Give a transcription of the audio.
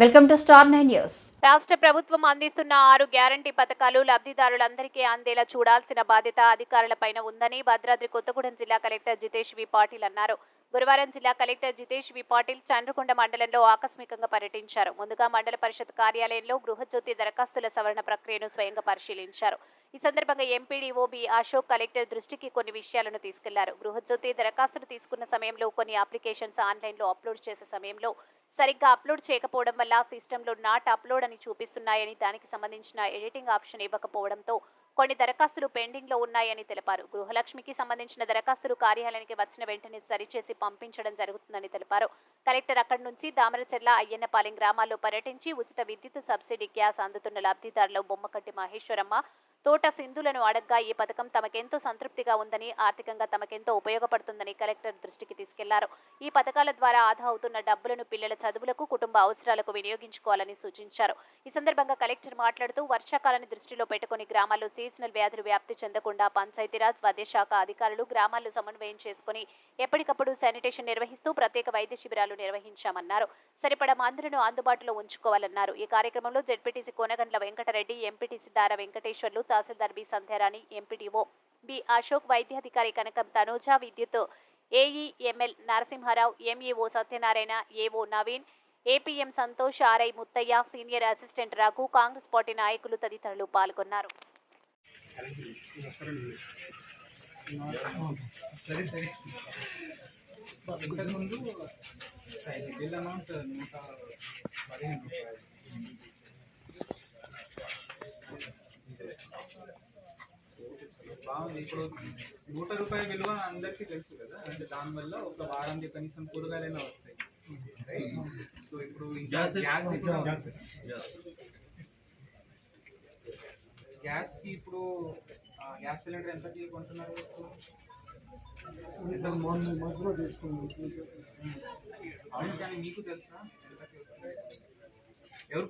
Welcome to star nine news. రాష్ట్ర ప్రభుత్వం అందిస్తున్న ఆరు గ్యారంటీ పథకాలు లబ్ధిదారులందరికీ అందేలా చూడాల్సిన బాధ్యత అధికారులపైన ఉందని భద్రాద్రి కొత్తగూడెం జిల్లా కలెక్టర్ జితేష్ వి పాటిల్ అన్నారు. గురువారం జిల్లా కలెక్టర్ జితేష్ వి పాటిల్ చంద్రకొండ మండలంలో ఆకస్మికంగా పర్యటించారు. ముందుగా మండల పరిషత్ కార్యాలయంలో గృహజ్యోతి దరఖాస్తుల సవరణ ప్రక్రియను స్వయంగా పరిశీలించారు. ఈ సందర్భంగా ఎంపీడీఓ బి అశోక్ కలెక్టర్ దృష్టికి కొన్ని విషయాలను తీసుకెళ్ళారు. గృహజ్యోతి దరఖాస్తులు తీసుకున్న సమయంలో కొన్ని అప్లికేషన్స్ ఆన్లైన్లో అప్లోడ్ చేసే సమయంలో సరిగ్గా అప్లోడ్ చేయకపోవడం వల్ల సిస్టంలో నాట్ అప్లోడ్ అని చూపిస్తున్నాయని దానికి సంబంధించిన ఎడిటింగ్ ఆప్షన్ ఇవ్వకపోవడంతో కొన్ని దరఖాస్తులు పెండింగ్లో ఉన్నాయని తెలిపారు. గృహలక్ష్మికి సంబంధించిన దరఖాస్తులు కార్యాలయానికి వచ్చిన వెంటనే సరిచేసి పంపించడం జరుగుతుందని తెలిపారు. కలెక్టర్ అక్కడి నుంచి దామరచెర్ల అయ్యన్నపాలెం గ్రామాల్లో పర్యటించి ఉచిత విద్యుత్ సబ్సిడీ గ్యాస్ అందుతున్న లబ్ధిదారుల బొమ్మకట్టి మహేశ్వరమ్మ తోట సింధులను అడగ్గా ఈ పథకం తమకెంతో సంతృప్తిగా ఉందని ఆర్థికంగా తమకెంతో ఉపయోగపడుతుందని కలెక్టర్ దృష్టికి తీసుకెళ్ళారు. ఈ పథకాల ద్వారా ఆదా అవుతున్న డబ్బులను పిల్లల చదువులకు కుటుంబ అవసరాలకు వినియోగించుకోవాలని సూచించారు. ఈ సందర్భంగా కలెక్టర్ మాట్లాడుతూ వర్షాకాలాన్ని దృష్టిలో పెట్టుకుని గ్రామాల్లో సీజనల్ వ్యాధులు వ్యాప్తి చెందకుండా పంచాయతీరాజ్ వైద్య శాఖ అధికారులు గ్రామాల్లో సమన్వయం చేసుకుని ఎప్పటికప్పుడు శానిటేషన్ నిర్వహిస్తూ ప్రత్యేక వైద్య శిబిరాలు నిర్వహించామన్నారు. సరిపడా మందులను అందుబాటులో ఉంచుకోవాలన్నారు. ఈ కార్యక్రమంలో ZPTC Konagandla Venkatareddy MPTC Dara Venkateswarlu tahsildar B Sandhyarani MPDO B Ashok వైద్యాధికారి కనకం తనూజ విద్యుత్ AE ML Narasimharao MEO Satyanarayana AO Naveen APM Santosh RI Muthaiah senior assistant Raghu Congress party నాయకులు తదితరులు పాల్గొన్నారు. ఇంతకుముందు బిల్ అమౌంట్ నూట పదిహేను రూపాయలు. బాగుంది. ఇప్పుడు నూట రూపాయల విలువ అందరికీ తెలుసు కదా. అంటే దానివల్ల ఒక వారానికి కనీసం కూరగాయలైనా వస్తాయి? సో ఇప్పుడు గ్యాస్ ఇప్పుడు- గ్యాస్కి ఇప్పుడు ఆ, గ్యాస్ సిలిండర్ ఎంతకి కొంటున్నారు? ఇప్పుడు? అవును కానీ మీకు తెలుసా? ఎంతకి వస్తుంది